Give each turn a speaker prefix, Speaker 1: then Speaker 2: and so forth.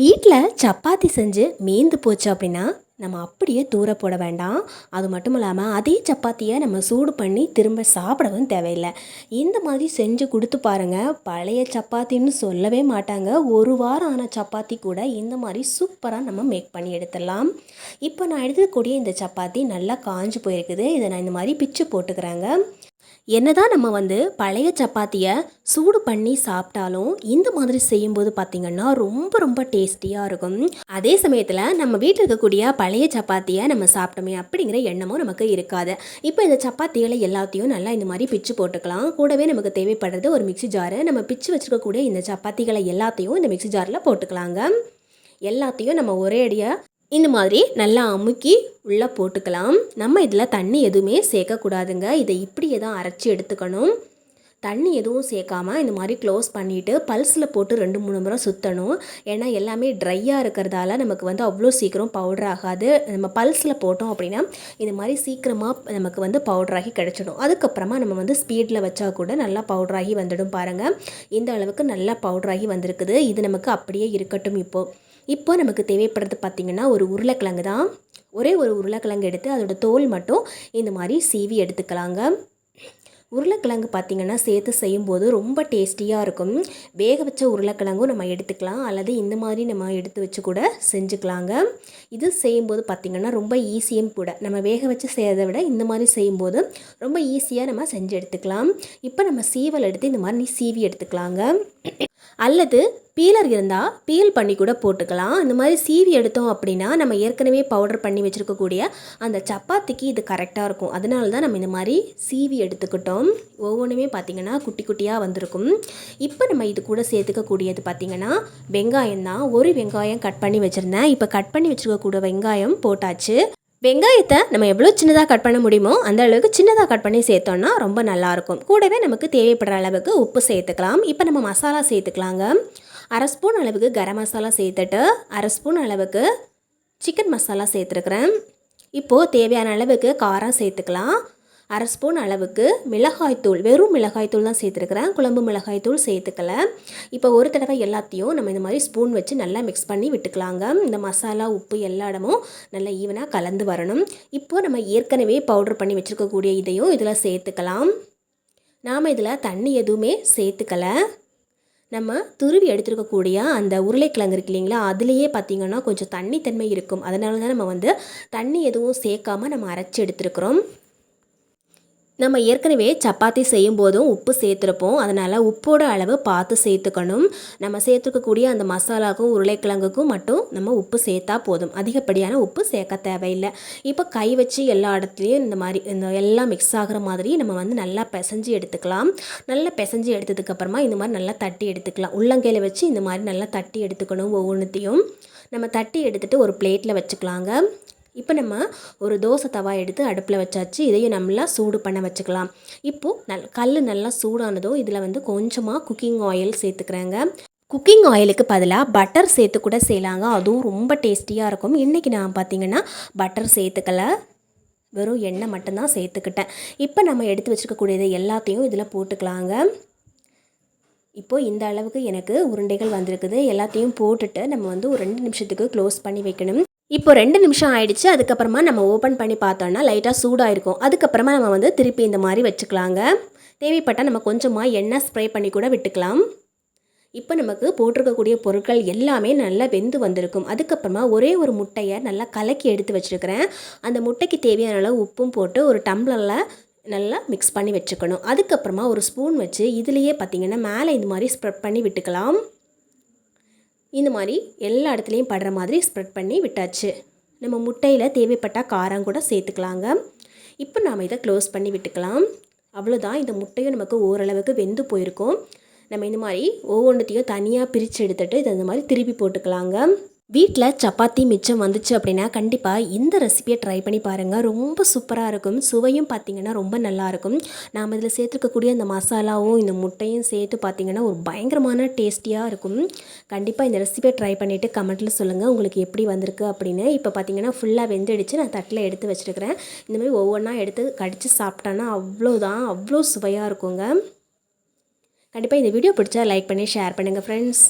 Speaker 1: வீட்டில் சப்பாத்தி செஞ்சு மீந்து போச்சு அப்படின்னா நம்ம அப்படியே தூர போட வேண்டாம். அது மட்டும் இல்லாமல் அதே சப்பாத்தியை நம்ம சூடு பண்ணி திரும்ப சாப்பிடவும் தேவையில்லை. இந்த மாதிரி செஞ்சு கொடுத்து பாருங்கள் பழைய சப்பாத்தின்னு சொல்லவே மாட்டாங்க. ஒரு வாரம் ஆன சப்பாத்தி கூட இந்த மாதிரி சூப்பராக நம்ம மேக் பண்ணி எடுத்துடலாம். இப்போ நான் எடுத்துக்கூடிய இந்த சப்பாத்தி நல்லா காஞ்சு போயிருக்குது. இதை நான் இந்த மாதிரி பிச்சு போட்டுக்கிறாங்க. என்னதான் நம்ம வந்து பழைய சப்பாத்தியை சூடு பண்ணி சாப்பிட்டாலும் இந்த மாதிரி செய்யும்போது பார்த்திங்கன்னா ரொம்ப ரொம்ப டேஸ்டியாக இருக்கும். அதே சமயத்தில் நம்ம வீட்டில் இருக்கக்கூடிய பழைய சப்பாத்தியை நம்ம சாப்பிட்டோமே அப்படிங்கிற எண்ணமும் நமக்கு இருக்காது. இப்போ இந்த சப்பாத்திகளை எல்லாத்தையும் நல்லா இந்த மாதிரி பிச்சு போட்டுக்கலாம். கூடவே நமக்கு தேவைப்படுறது ஒரு மிக்ஸி ஜாரு. நம்ம பிச்சு வச்சுருக்கக்கூடிய இந்த சப்பாத்திகளை எல்லாத்தையும் இந்த மிக்ஸி ஜாரில் போட்டுக்கலாங்க. எல்லாத்தையும் நம்ம ஒரே அடியாக இந்த மாதிரி நல்லா அமுக்கி உள்ளே போட்டுக்கலாம். நம்ம இதில் தண்ணி எதுவுமே சேர்க்கக்கூடாதுங்க. இதை இப்படியே தான் அரைச்சி எடுத்துக்கணும். தண்ணி எதுவும் சேர்க்காமல் இந்த மாதிரி க்ளோஸ் பண்ணிவிட்டு பல்ஸில் போட்டு ரெண்டு மூணு முறை சுற்றணும் ஏன்னா எல்லாமே ட்ரையாக இருக்கிறதால நமக்கு வந்து அவ்வளோ சீக்கிரம் பவுடர் ஆகாது. நம்ம பல்ஸில் போட்டோம் அப்படின்னா இந்த மாதிரி சீக்கிரமாக நமக்கு வந்து பவுடராகி கிடச்சிடும். அதுக்கப்புறமா நம்ம வந்து ஸ்பீடில் வச்சா கூட நல்லா பவுடராகி வந்துடும் பாருங்கள் இந்த அளவுக்கு நல்லா பவுடராகி வந்திருக்குது. இது நமக்கு அப்படியே இருக்கட்டும் இப்போது இப்போ நமக்கு தேவைப்படுறது பார்த்திங்கன்னா ஒரு உருளைக்கிழங்கு தான். ஒரே ஒரு உருளைக்கிழங்கு எடுத்து அதோட தோல் மட்டும் இந்த மாதிரி சீவி எடுத்துக்கலாங்க. உருளைக்கிழங்கு பார்த்திங்கன்னா சேர்த்து செய்யும்போது ரொம்ப டேஸ்டியாக இருக்கும். வேக வச்ச உருளைக்கிழங்கும் நம்ம எடுத்துக்கலாம். அல்லது இந்த மாதிரி நம்ம எடுத்து வச்சு கூட செஞ்சுக்கலாங்க. இது செய்யும்போது பார்த்திங்கன்னா ரொம்ப ஈஸியும் கூட. நம்ம வேக வச்சு செய்கிறத விட இந்த மாதிரி செய்யும்போது ரொம்ப ஈஸியாக நம்ம செஞ்சு எடுத்துக்கலாம். இப்போ நம்ம சீவல் எடுத்து இந்த மாதிரி சீவி எடுத்துக்கலாங்க. அல்லது பீலர் இருந்தால் பீல் பண்ணி கூட போட்டுக்கலாம். இந்த மாதிரி சீவி எடுத்தோம் அப்படின்னா நம்ம ஏற்கனவே பவுடர் பண்ணி வச்சுருக்கக்கூடிய அந்த சப்பாத்திக்கு இது கரெக்டாக இருக்கும். அதனால தான் நம்ம இந்த மாதிரி சீவி எடுத்துக்கிட்டோம். ஒவ்வொன்றுமே பார்த்திங்கன்னா குட்டி குட்டியாக வந்திருக்கும். இப்போ நம்ம இது கூட சேர்த்துக்கக்கூடியது பார்த்திங்கன்னா வெங்காயம் தான் ஒரு வெங்காயம் கட் பண்ணி வச்சுருந்தேன். இப்போ கட் பண்ணி வச்சுருக்கக்கூடிய வெங்காயம் போட்டாச்சு. வெங்காயத்தை நம்ம எவ்வளோ சின்னதாக கட் பண்ண முடியுமோ அந்த அளவுக்கு சின்னதாக கட் பண்ணி சேர்த்தோன்னா ரொம்ப நல்லாயிருக்கும். கூடவே நமக்கு தேவைப்படுற அளவுக்கு உப்பு சேர்த்துக்கலாம். இப்போ நம்ம மசாலா சேர்த்துக்கலாங்க. அரை ஸ்பூன் அளவுக்கு கரம் மசாலா சேர்த்துட்டு அரை ஸ்பூன் அளவுக்கு சிக்கன் மசாலா சேர்த்துருக்குறேன். இப்போது தேவையான அளவுக்கு காரம் சேர்த்துக்கலாம். அரை ஸ்பூன் அளவுக்கு மிளகாய்த்தூள் வெறும் மிளகாய்த்தூள் தான் சேர்த்துருக்குறேன். குழம்பு மிளகாய்த்தூள் சேர்த்துக்கல. இப்போ ஒரு தடவை எல்லாத்தையும் நம்ம இந்த மாதிரி ஸ்பூன் வச்சு நல்லா மிக்ஸ் பண்ணி விட்டுக்கலாங்க. இந்த மசாலா உப்பு எல்லா இடமும் நல்லா ஈவனாக கலந்து வரணும். இப்போது நம்ம ஏற்கனவே பவுடர் பண்ணி வச்சுருக்கக்கூடிய இதையும் இதில் சேர்த்துக்கலாம். நாம் இதில் தண்ணி எதுவுமே சேர்த்துக்கலை. நம்ம துருவி எடுத்துருக்கக்கூடிய அந்த உருளைக்கிழங்கு இருக்கு இல்லைங்களா அதுலேயே பார்த்திங்கன்னா கொஞ்சம் தண்ணி தன்மை இருக்கும். அதனால தான் நம்ம வந்து தண்ணி எதுவும் சேர்க்காமல் நம்ம அரைச்சி எடுத்துருக்குறோம். நம்ம ஏற்கனவே சப்பாத்தி செய்யும் போதும் உப்பு சேர்த்துருப்போம். அதனால் உப்போட அளவு பார்த்து சேர்த்துக்கணும். நம்ம சேர்த்துக்கக்கூடிய அந்த மசாலாவுக்கும் உருளைக்கிழங்குக்கும் மட்டும் நம்ம உப்பு சேர்த்தா போதும். அதிகப்படியான உப்பு சேர்க்க தேவையில்லை. இப்போ கை வச்சு எல்லா இடத்துலையும் இந்த மாதிரி இந்த எல்லாம் மிக்ஸ் ஆகிற மாதிரி நம்ம வந்து நல்லா பிசைஞ்சு எடுத்துக்கலாம். நல்லா பிசைஞ்சு எடுத்ததுக்கப்புறமா இந்த மாதிரி நல்லா தட்டி எடுத்துக்கலாம். உள்ளங்கையில் வச்சு இந்த மாதிரி நல்லா தட்டி எடுத்துக்கணும் ஒவ்வொன்றுத்தையும் நம்ம தட்டி எடுத்துகிட்டு ஒரு பிளேட்டில் வச்சுக்கலாங்க. இப்போ நம்ம ஒரு தோசை தவா எடுத்து அடுப்பில் வச்சாச்சு இதையும் நல்லா சூடு பண்ண வச்சுக்கலாம். இப்போது நல் கல் நல்லா சூடானதும் இதில் வந்து கொஞ்சமாக குக்கிங் ஆயில் சேர்த்துக்கிறாங்க. குக்கிங் ஆயிலுக்கு பதிலாக பட்டர் சேர்த்து கூட செய்யலாங்க. அதுவும் ரொம்ப டேஸ்டியாக இருக்கும். இன்றைக்கி நான் பார்த்திங்கன்னா பட்டர் சேர்த்துக்கல. வெறும் எண்ணெய் மட்டும்தான் சேர்த்துக்கிட்டேன். இப்போ நம்ம எடுத்து வச்சுருக்கக்கூடியது எல்லாத்தையும் இதில் போட்டுக்கலாங்க. இப்போது இந்த அளவுக்கு எனக்கு உருண்டைகள் வந்திருக்குது. எல்லாத்தையும் போட்டுட்டு நம்ம வந்து ஒரு ரெண்டு நிமிஷத்துக்கு க்ளோஸ் பண்ணி வைக்கணும். இப்போ ரெண்டு நிமிஷம் ஆயிடுச்சு அதுக்கப்புறமா நம்ம ஓப்பன் பண்ணி பார்த்தோன்னா லைட்டாக சூடாக இருக்கும் அதுக்கப்புறமா நம்ம வந்து திருப்பி இந்த மாதிரி வச்சுக்கலாங்க. தேவைப்பட்டால் நம்ம கொஞ்சமாக எண்ணெய் ஸ்ப்ரே பண்ணி கூட விட்டுக்கலாம். இப்போ நமக்கு போட்டிருக்கக்கூடிய பொருட்கள் எல்லாமே நல்லா வெந்து வந்திருக்கும். அதுக்கப்புறமா ஒரே ஒரு முட்டையை நல்லா கலக்கி எடுத்து வச்சுருக்கிறேன். அந்த முட்டைக்கு தேவையான அளவு உப்பும் போட்டு ஒரு டம்ளரில் நல்லா மிக்ஸ் பண்ணி வச்சுக்கணும். அதுக்கப்புறமா ஒரு ஸ்பூன் வச்சு இதுலேயே பார்த்திங்கன்னா மேலே இந்த மாதிரி ஸ்ப்ரெட் பண்ணி விட்டுக்கலாம். இந்த மாதிரி எல்லா இடத்துலையும் படுற மாதிரி ஸ்ப்ரெட் பண்ணி விட்டாச்சு. நம்ம முட்டையில் தேவைப்பட்டால் காரம் கூட சேர்த்துக்கலாங்க. இப்போ நாம் இதை க்ளோஸ் பண்ணி விட்டுக்கலாம். அவ்வளோதான் இந்த முட்டையும் நமக்கு ஓரளவுக்கு வெந்து போயிருக்கும். நம்ம இந்த மாதிரி ஒவ்வொன்றத்தையும் தனியாக பிரித்து எடுத்துகிட்டு இதை இந்த மாதிரி திருப்பி போட்டுக்கலாங்க. வீட்டில் சப்பாத்தி மிச்சம் வந்துச்சு அப்படின்னா கண்டிப்பாக இந்த ரெசிபியை ட்ரை பண்ணி பாருங்கள் ரொம்ப சூப்பராக இருக்கும். சுவையும் பார்த்திங்கன்னா ரொம்ப நல்லாயிருக்கும் நாம் இதில் சேர்த்துருக்கக்கூடிய இந்த மசாலாவும் இந்த முட்டையும் சேர்த்து பார்த்திங்கன்னா ஒரு பயங்கரமான டேஸ்டியாக இருக்கும். கண்டிப்பாக இந்த ரெசிபியை ட்ரை பண்ணிவிட்டு கமெண்ட்டில் சொல்லுங்கள் உங்களுக்கு எப்படி வந்திருக்கு அப்படின்னு. இப்போ பார்த்திங்கன்னா ஃபுல்லாக வெந்தடிச்சு. நான் தட்டில் எடுத்து வச்சுருக்கிறேன். இந்த மாதிரி ஒவ்வொன்றா எடுத்து கடித்து சாப்பிட்டோன்னா அவ்வளோதான் அவ்வளோ சுவையாக இருக்குங்க. கண்டிப்பாக இந்த வீடியோ பிடிச்சா லைக் பண்ணி ஷேர் பண்ணுங்கள் ஃப்ரெண்ட்ஸ்